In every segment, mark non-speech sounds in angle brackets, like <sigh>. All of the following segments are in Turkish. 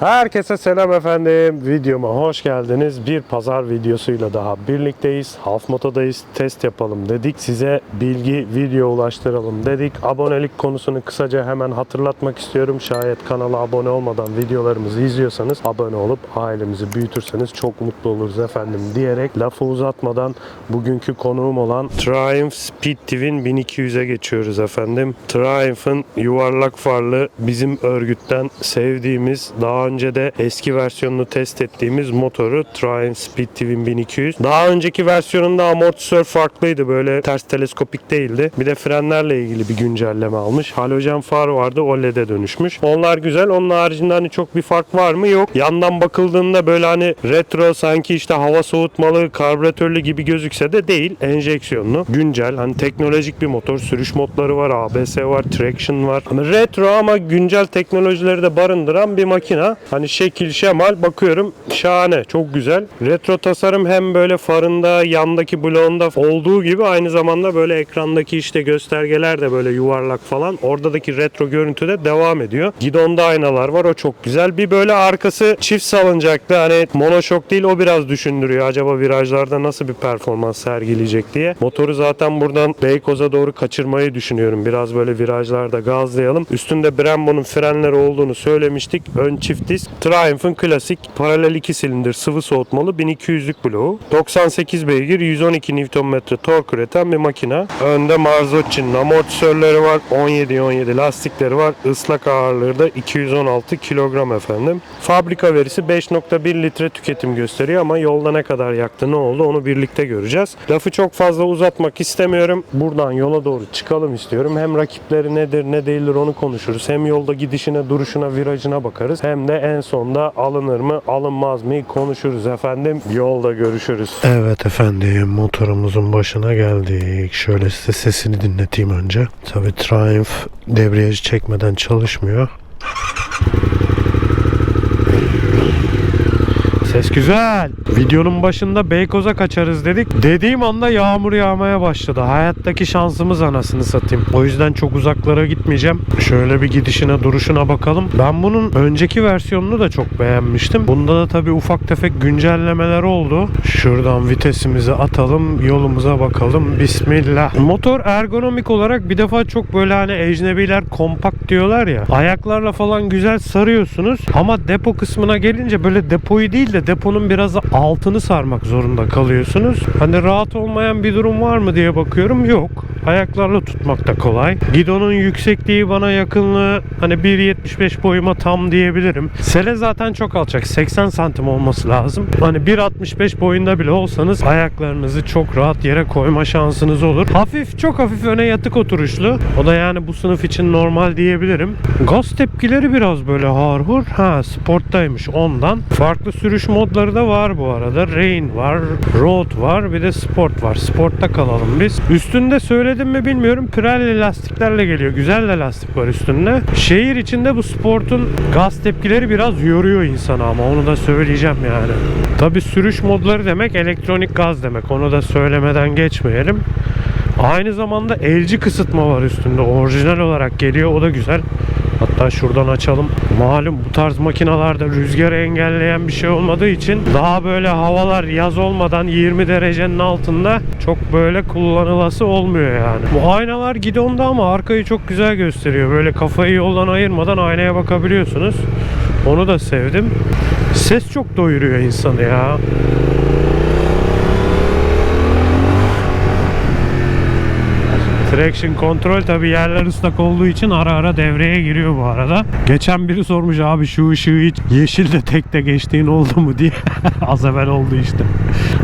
Herkese selam efendim. Videoma hoş geldiniz. Bir pazar videosuyla daha birlikteyiz. Half Moto'dayız. Test yapalım dedik. Size bilgi, video ulaştıralım dedik. Abonelik konusunu kısaca hemen hatırlatmak istiyorum. Şayet kanala abone olmadan videolarımızı izliyorsanız abone olup ailemizi büyütürseniz çok mutlu oluruz efendim diyerek lafı uzatmadan bugünkü konuğum olan Triumph Speed Twin 1200'e geçiyoruz efendim. Triumph'ın yuvarlak farlı bizim örgütten sevdiğimiz daha önce de eski versiyonunu test ettiğimiz motoru Triumph Speed Twin 1200. Daha önceki versiyonunda amortisör farklıydı böyle ters teleskopik değildi. Bir de frenlerle ilgili bir güncelleme almış. Halojen far vardı o LED'e dönüşmüş. Onlar güzel. Onun haricinde hani çok bir fark var mı? Yok. Yandan bakıldığında böyle hani retro sanki işte hava soğutmalı, karbüratörlü gibi gözükse de değil. Enjeksiyonlu. Güncel. Hani teknolojik bir motor. Sürüş modları var. ABS var. Traction var. Hani retro ama güncel teknolojileri de barındıran bir makina. Hani şekil şemal bakıyorum şahane. Çok güzel. Retro tasarım hem böyle farında yandaki bloğunda olduğu gibi aynı zamanda böyle ekrandaki işte göstergeler de böyle yuvarlak falan. Oradaki retro görüntü de devam ediyor. Gidonda aynalar var. O çok güzel. Bir böyle arkası çift salıncaklı. Hani monoşok değil o biraz düşündürüyor. Acaba virajlarda nasıl bir performans sergileyecek diye. Motoru zaten buradan Beykoz'a doğru kaçırmayı düşünüyorum. Biraz böyle virajlarda gazlayalım. Üstünde Brembo'nun frenleri olduğunu söylemiştik. Ön çift disk. Triumph'ın klasik paralel 2 silindir sıvı soğutmalı 1200'lük bloğu. 98 beygir 112 Nm tork üreten bir makina. Önde Marzocchi'nin amortisörleri var. 17-17 lastikleri var. Islak ağırlığı da 216 kilogram efendim. Fabrika verisi 5.1 litre tüketim gösteriyor ama yolda ne kadar yaktı ne oldu onu birlikte göreceğiz. Lafı çok fazla uzatmak istemiyorum. Buradan yola doğru çıkalım istiyorum. Hem rakipleri nedir ne değildir onu konuşuruz. Hem yolda gidişine duruşuna virajına bakarız. Hem de en sonda alınır mı alınmaz mı konuşuruz efendim. Yolda görüşürüz. Evet efendim motorumuzun başına geldik. Şöyle size sesini dinleteyim önce. Tabii Triumph debriyajı çekmeden çalışmıyor. Ses güzel. Videonun başında Beykoz'a kaçarız dedik. Dediğim anda yağmur yağmaya başladı. Hayattaki şansımız anasını satayım. O yüzden çok uzaklara gitmeyeceğim. Şöyle bir gidişine duruşuna bakalım. Ben bunun önceki versiyonunu da çok beğenmiştim. Bunda da tabii ufak tefek güncellemeler oldu. Şuradan vitesimizi atalım. Yolumuza bakalım. Bismillah. Motor ergonomik olarak bir defa çok böyle hani ecnebiler kompakt diyorlar ya. Ayaklarla falan güzel sarıyorsunuz. Ama depo kısmına gelince böyle depoyu değil de deponun biraz altını sarmak zorunda kalıyorsunuz. Hani rahat olmayan bir durum var mı diye bakıyorum. Yok. Ayaklarla tutmak da kolay. Gidonun yüksekliği bana yakınlığı hani 1.75 boyuma tam diyebilirim. Sele zaten çok alçak. 80 santim olması lazım. Hani 1.65 boyunda bile olsanız ayaklarınızı çok rahat yere koyma şansınız olur. Hafif çok hafif öne yatık oturuşlu. O da yani bu sınıf için normal diyebilirim. Gaz tepkileri biraz böyle harhur. Ha sporttaymış ondan. Farklı sürüş modları da var bu arada. Rain var, Road var, bir de Sport var. Sportta kalalım biz. Üstünde söyledim mi bilmiyorum. Pirelli lastiklerle geliyor. Güzel de lastik var üstünde. Şehir içinde bu Sport'un gaz tepkileri biraz yoruyor insanı ama onu da söyleyeceğim yani. Tabi sürüş modları demek elektronik gaz demek. Onu da söylemeden geçmeyelim. Aynı zamanda elci kısıtma var üstünde. Orijinal olarak geliyor. O da güzel. Hatta şuradan açalım. Malum bu tarz makinalarda rüzgarı engelleyen bir şey olmadığı için daha böyle havalar yaz olmadan 20 derecenin altında çok böyle kullanılası olmuyor yani. Bu aynalar gidonda ama arkayı çok güzel gösteriyor. Böyle kafayı yoldan ayırmadan aynaya bakabiliyorsunuz. Onu da sevdim. Ses çok doyuruyor insanı ya. Traction kontrol tabi yerler ıslak olduğu için ara ara devreye giriyor bu arada. Geçen biri sormuş abi şu ışığı hiç yeşilde tekte geçtiğin oldu mu diye. <laughs> Az evvel oldu işte.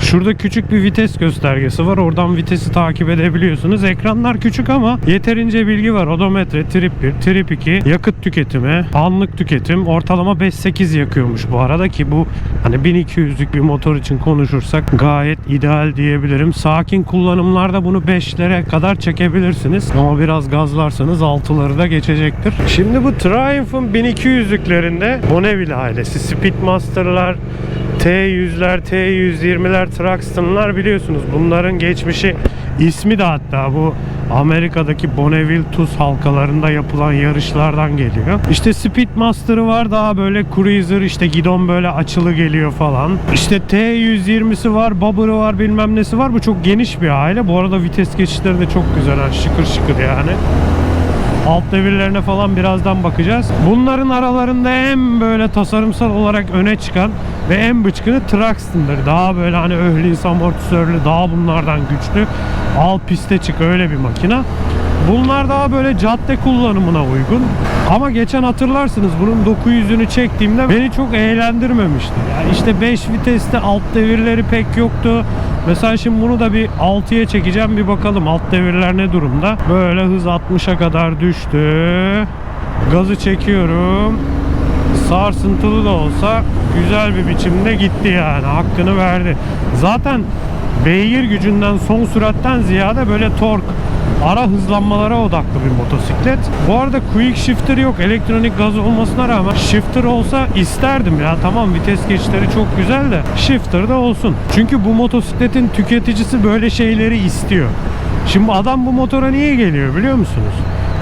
Şurada küçük bir vites göstergesi var. Oradan vitesi takip edebiliyorsunuz. Ekranlar küçük ama yeterince bilgi var. Odometre, trip 1, trip 2, yakıt tüketimi, anlık tüketim ortalama 5-8 yakıyormuş bu arada ki bu hani 1200'lük bir motor için konuşursak gayet ideal diyebilirim. Sakin kullanımlarda bunu 5'lere kadar çekebilirsiniz. Ama biraz gazlarsanız 6'ları da geçecektir. Şimdi bu Triumph'ın 1200'lüklerinde Bonneville ailesi, Speedmaster'lar, T100'ler, T120'ler, Truxton'lar biliyorsunuz. Bunların geçmişi ismi de hatta bu Amerika'daki Bonneville Tuz halkalarında yapılan yarışlardan geliyor. İşte Speedmaster'ı var daha böyle Cruiser işte gidon böyle açılı geliyor falan. İşte T120'si var, Bobber'ı var bilmem nesi var. Bu çok geniş bir aile. Bu arada vites geçişleri de çok güzel. şıkır şıkır yani. Alt devirlerine falan birazdan bakacağız. Bunların aralarında en böyle tasarımsal olarak öne çıkan ve en bıçkını Truxton'dır. Daha böyle hani öhlins amortisörlü, daha bunlardan güçlü. Al piste çık öyle bir makina. Bunlar daha böyle cadde kullanımına uygun. Ama geçen hatırlarsınız bunun 900'ünü çektiğimde beni çok eğlendirmemişti. Yani işte 5 viteste alt devirleri pek yoktu. Mesela şimdi bunu da bir 6'ya çekeceğim bir bakalım alt devirler ne durumda. Böyle hız 60'a kadar düştü. Gazı çekiyorum. Sarsıntılı da olsa güzel bir biçimde gitti yani hakkını verdi. Zaten beygir gücünden son süratten ziyade böyle tork ara hızlanmalara odaklı bir motosiklet. Bu arada quick shifter yok. Elektronik gaz olmasına rağmen shifter olsa isterdim ya. Tamam vites geçişleri çok güzel de shifter da olsun. Çünkü bu motosikletin tüketicisi böyle şeyleri istiyor. Şimdi adam bu motora niye geliyor biliyor musunuz?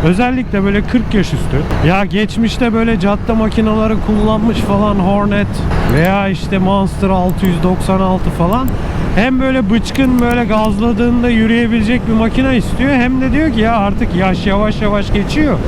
Özellikle böyle 40 yaş üstü. Ya geçmişte böyle cadde makineleri kullanmış falan Hornet veya işte Monster 696 falan. Hem böyle bıçkın böyle gazladığında yürüyebilecek bir makine istiyor. Hem de diyor ki ya artık yaş yavaş yavaş geçiyor.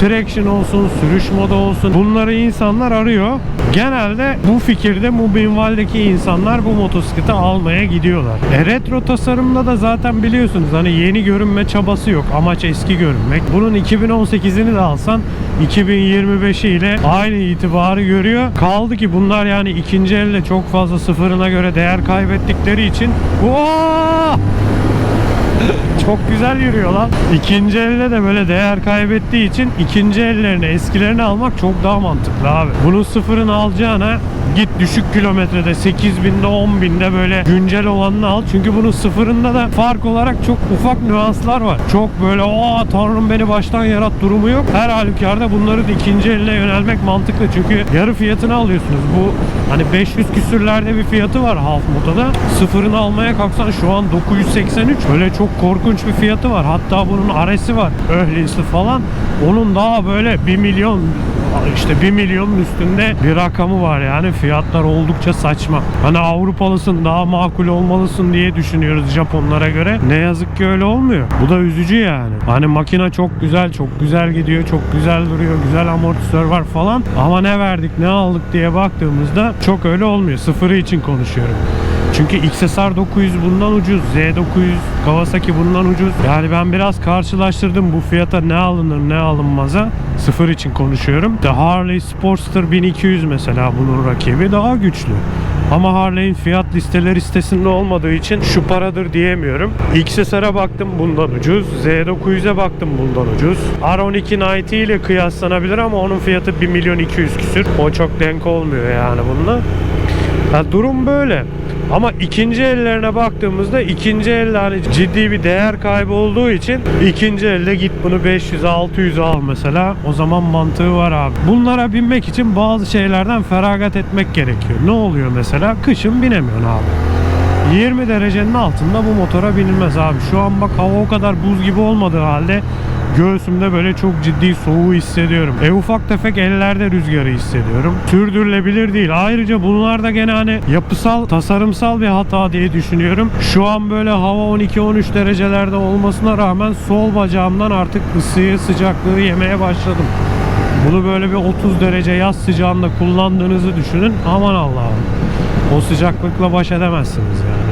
Traction olsun, sürüş modu olsun bunları insanlar arıyor. Genelde bu fikirde bu minvaldeki insanlar bu motosikleti almaya gidiyorlar. E, retro tasarımda da zaten biliyorsunuz hani yeni görünme çabası yok. Amaç eski görünmek. Bunun 2018'ini de alsan 2025'i ile aynı itibarı görüyor. Kaldı ki bunlar yani ikinci elde çok fazla sıfırına göre değer kaybettikleri için Vaa! Çok güzel yürüyor lan. İkinci elde de böyle değer kaybettiği için ikinci ellerini eskilerini almak çok daha mantıklı abi. Bunun sıfırını alacağına git düşük kilometrede 8000'de 10.000'de böyle güncel olanını al. Çünkü bunun sıfırında da fark olarak çok ufak nüanslar var. Çok böyle aa tanrım beni baştan yarat durumu yok. Her halükarda bunların ikinci eline yönelmek mantıklı. Çünkü yarı fiyatını alıyorsunuz. Bu hani 500 küsürlerde bir fiyatı var Half Moto'da. Sıfırını almaya kalksan şu an 983. Öyle çok korkunç bir fiyatı var. Hatta bunun aresi var. Öhlinsi falan. Onun daha böyle 1 milyon işte 1 milyonun üstünde bir rakamı var yani fiyatlar oldukça saçma. Hani Avrupalısın daha makul olmalısın diye düşünüyoruz Japonlara göre. Ne yazık ki öyle olmuyor. Bu da üzücü yani. Hani makine çok güzel, çok güzel gidiyor, çok güzel duruyor, güzel amortisör var falan. Ama ne verdik, ne aldık diye baktığımızda çok öyle olmuyor. Sıfırı için konuşuyorum. Çünkü XSR 900 bundan ucuz. Z900 Kawasaki bundan ucuz. Yani ben biraz karşılaştırdım bu fiyata ne alınır ne alınmaza. Sıfır için konuşuyorum. The Harley Sportster 1200 mesela bunun rakibi daha güçlü. Ama Harley'in fiyat listeleri sitesinde olmadığı için şu paradır diyemiyorum. XSR'a baktım bundan ucuz. Z900'e baktım bundan ucuz. R12 Nighty ile kıyaslanabilir ama onun fiyatı 1 milyon 200 küsür. O çok denk olmuyor yani bununla. Ya durum böyle. Ama ikinci ellerine baktığımızda ikinci elde hani ciddi bir değer kaybı olduğu için ikinci elde git bunu 500 600 al mesela. O zaman mantığı var abi. Bunlara binmek için bazı şeylerden feragat etmek gerekiyor. Ne oluyor mesela? Kışın binemiyorsun abi. 20 derecenin altında bu motora binilmez abi. Şu an bak hava o kadar buz gibi olmadığı halde göğsümde böyle çok ciddi soğuğu hissediyorum. E ufak tefek ellerde rüzgarı hissediyorum. Sürdürülebilir değil. Ayrıca bunlar da gene hani yapısal, tasarımsal bir hata diye düşünüyorum. Şu an böyle hava 12-13 derecelerde olmasına rağmen sol bacağımdan artık ısıyı, sıcaklığı yemeye başladım. Bunu böyle bir 30 derece yaz sıcağında kullandığınızı düşünün. Aman Allah'ım. O sıcaklıkla baş edemezsiniz yani.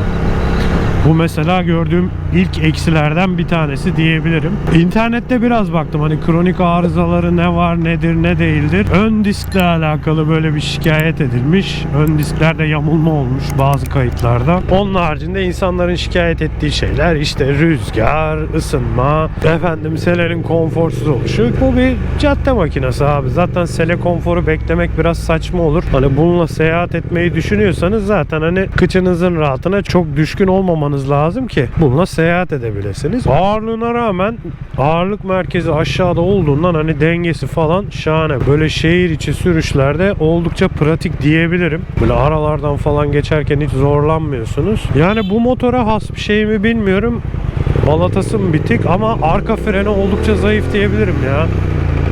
Bu mesela gördüğüm ilk eksilerden bir tanesi diyebilirim. İnternette biraz baktım hani kronik arızaları ne var nedir ne değildir. Ön diskle alakalı böyle bir şikayet edilmiş. Ön disklerde yamulma olmuş bazı kayıtlarda. Onun haricinde insanların şikayet ettiği şeyler işte rüzgar, ısınma, efendim selerin konforsuz oluşu. Bu bir cadde makinesi abi. Zaten sele konforu beklemek biraz saçma olur. Hani bununla seyahat etmeyi düşünüyorsanız zaten hani kıçınızın rahatına çok düşkün olmamanız lazım ki bununla seyahat edebilirsiniz. Ağırlığına rağmen ağırlık merkezi aşağıda olduğundan hani dengesi falan şahane. Böyle şehir içi sürüşlerde oldukça pratik diyebilirim. Böyle aralardan falan geçerken hiç zorlanmıyorsunuz. Yani bu motora has bir şey mi bilmiyorum. Balatasım bitik ama arka freni oldukça zayıf diyebilirim ya.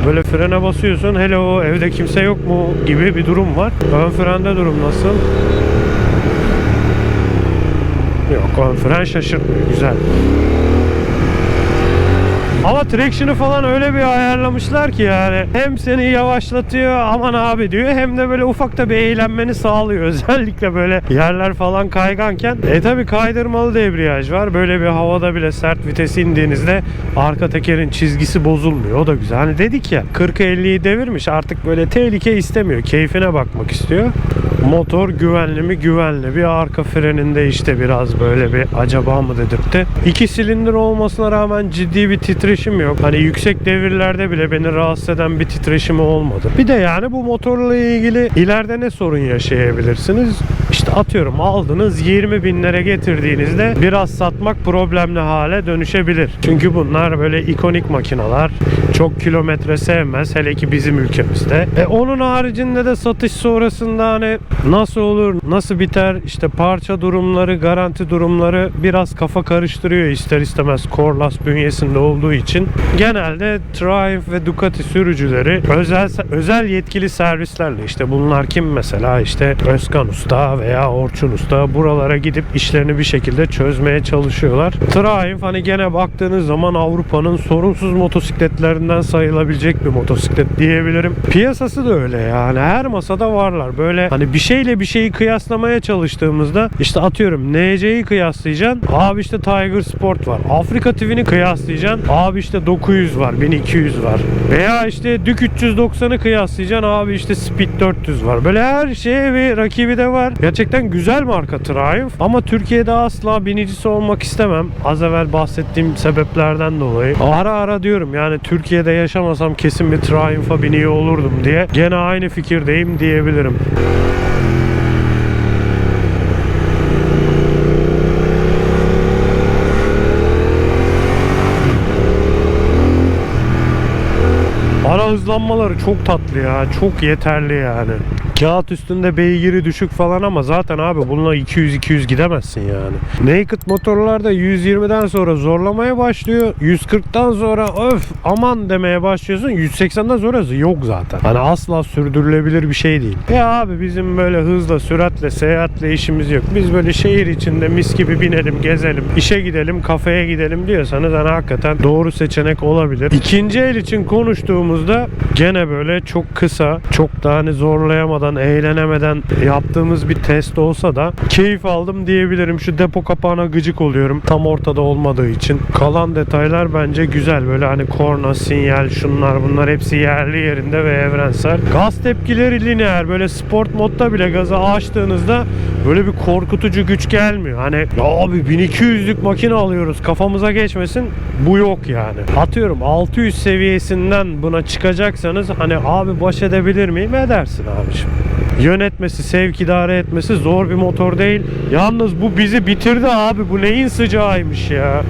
Böyle frene basıyorsun hello evde kimse yok mu gibi bir durum var. Ön frende durum nasıl? Yok ön fren şaşırtmıyor güzel. Ama traction'ı falan öyle bir ayarlamışlar ki yani hem seni yavaşlatıyor aman abi diyor hem de böyle ufakta bir eğlenmeni sağlıyor. <laughs> Özellikle böyle yerler falan kayganken. E tabi kaydırmalı debriyaj var. Böyle bir havada bile sert vites indiğinizde arka tekerin çizgisi bozulmuyor. O da güzel. Hani dedik ya 40-50'yi devirmiş artık böyle tehlike istemiyor. Keyfine bakmak istiyor. Motor güvenli mi güvenli. Bir arka freninde işte biraz böyle bir acaba mı dedirtti. İki silindir olmasına rağmen ciddi bir titreşim yok. Hani yüksek devirlerde bile beni rahatsız eden bir titreşimi olmadı. Bir de yani bu motorla ilgili ileride ne sorun yaşayabilirsiniz? İşte atıyorum aldınız 20 binlere getirdiğinizde biraz satmak problemli hale dönüşebilir. Çünkü bunlar böyle ikonik makineler. Çok kilometre sevmez hele ki bizim ülkemizde. E onun haricinde de satış sonrasında hani nasıl olur, nasıl biter işte parça durumları, garanti durumları biraz kafa karıştırıyor ister istemez Corlas bünyesinde olduğu için. Genelde Triumph ve Ducati sürücüleri özel özel yetkili servislerle işte bunlar kim mesela işte Özkan Usta veya Orçun Usta buralara gidip işlerini bir şekilde çözmeye çalışıyorlar. Triumph hani gene baktığınız zaman Avrupa'nın sorunsuz motosikletlerinden sayılabilecek bir motosiklet diyebilirim. Piyasası da öyle yani her masada varlar. Böyle hani bir şeyle bir şeyi kıyaslamaya çalıştığımızda işte atıyorum NC'yi kıyaslayacaksın. Abi işte Tiger Sport var. Afrika TV'ni kıyaslayacaksın. Abi işte 900 var, 1200 var. Veya işte Dük 390'ı kıyaslayacaksın. Abi işte Speed 400 var. Böyle her şeye bir rakibi de var. Gerçekten güzel marka Triumph. Ama Türkiye'de asla binicisi olmak istemem. Az evvel bahsettiğim sebeplerden dolayı. Ara ara diyorum yani Türkiye'de yaşamasam kesin bir Triumph'a biniyor olurdum diye. Gene aynı fikirdeyim diyebilirim. Ara hızlanmaları çok tatlı ya. Çok yeterli yani. Kağıt üstünde beygiri düşük falan ama zaten abi bununla 200-200 gidemezsin yani. Naked motorlarda 120'den sonra zorlamaya başlıyor. 140'tan sonra öf aman demeye başlıyorsun. 180'den sonra yok zaten. Hani asla sürdürülebilir bir şey değil. Ya abi bizim böyle hızla, süratle, seyahatle işimiz yok. Biz böyle şehir içinde mis gibi binelim, gezelim, işe gidelim, kafeye gidelim diyorsanız hani hakikaten doğru seçenek olabilir. İkinci el için konuştuğumuzda gene böyle çok kısa, çok da hani zorlayamadan, eğlenemeden yaptığımız bir test olsa da keyif aldım diyebilirim. Şu depo kapağına gıcık oluyorum. Tam ortada olmadığı için. Kalan detaylar bence güzel. Böyle hani korna, sinyal, şunlar bunlar hepsi yerli yerinde ve evrensel. Gaz tepkileri lineer. Böyle sport modda bile gazı açtığınızda böyle bir korkutucu güç gelmiyor. Hani ya abi 1200'lük makine alıyoruz kafamıza geçmesin. Bu yok yani. Atıyorum 600 seviyesinden buna çıkacaksanız hani abi baş edebilir miyim? Edersin abiciğim. Yönetmesi, sevk idare etmesi zor bir motor değil. Yalnız bu bizi bitirdi abi. Bu neyin sıcağıymış ya.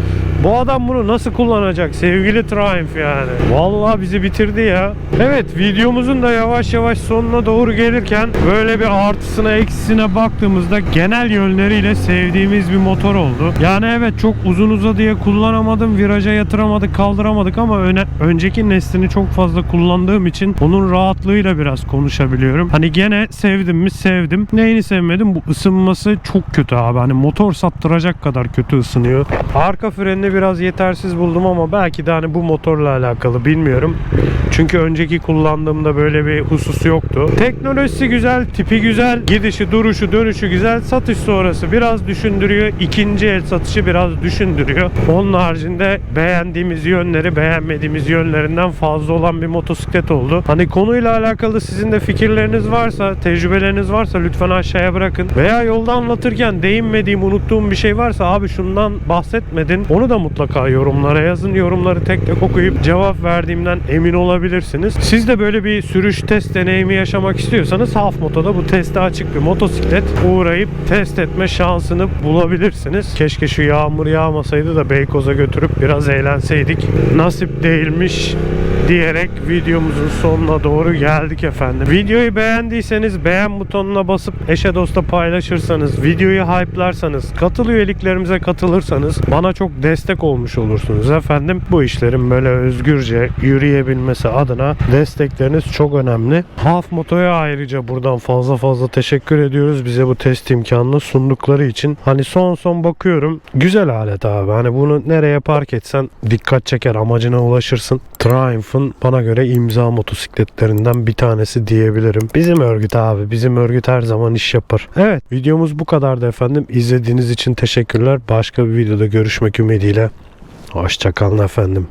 Bu adam bunu nasıl kullanacak sevgili Triumph yani. Vallahi bizi bitirdi ya. Evet videomuzun da yavaş yavaş sonuna doğru gelirken böyle bir artısına eksisine baktığımızda genel yönleriyle sevdiğimiz bir motor oldu. Yani evet çok uzun uzadıya kullanamadım. Viraja yatıramadık kaldıramadık ama öne, önceki neslini çok fazla kullandığım için onun rahatlığıyla biraz konuşabiliyorum. Hani gene sevdim mi sevdim. Neyini sevmedim bu ısınması çok kötü abi. Hani motor sattıracak kadar kötü ısınıyor. Arka frenini biraz yetersiz buldum ama belki de hani bu motorla alakalı bilmiyorum. Çünkü önceki kullandığımda böyle bir hususu yoktu. Teknolojisi güzel, tipi güzel, gidişi, duruşu, dönüşü güzel. Satış sonrası biraz düşündürüyor. İkinci el satışı biraz düşündürüyor. Onun haricinde beğendiğimiz yönleri beğenmediğimiz yönlerinden fazla olan bir motosiklet oldu. Hani konuyla alakalı sizin de fikirleriniz varsa, tecrübeleriniz varsa lütfen aşağıya bırakın. Veya yolda anlatırken değinmediğim, unuttuğum bir şey varsa abi şundan bahsetmedin. Onu da mutlaka yorumlara yazın. Yorumları tek tek okuyup cevap verdiğimden emin olabilirsiniz. Siz de böyle bir sürüş test deneyimi yaşamak istiyorsanız Half Moto'da bu teste açık bir motosiklet uğrayıp test etme şansını bulabilirsiniz. Keşke şu yağmur yağmasaydı da Beykoz'a götürüp biraz eğlenseydik. Nasip değilmiş diyerek videomuzun sonuna doğru geldik efendim. Videoyu beğendiyseniz beğen butonuna basıp eşe dosta paylaşırsanız, videoyu hype'larsanız, katıl üyeliklerimize katılırsanız bana çok destek olmuş olursunuz efendim. Bu işlerin böyle özgürce yürüyebilmesi adına destekleriniz çok önemli. Half Moto'ya ayrıca buradan fazla fazla teşekkür ediyoruz bize bu test imkanını sundukları için. Hani son son bakıyorum güzel alet abi. Hani bunu nereye park etsen dikkat çeker amacına ulaşırsın. Triumph'ın bana göre imza motosikletlerinden bir tanesi diyebilirim. Bizim örgüt abi bizim örgüt her zaman iş yapar. Evet videomuz bu kadardı efendim. İzlediğiniz için teşekkürler. Başka bir videoda görüşmek ümidiyle. Hoşçakalın efendim.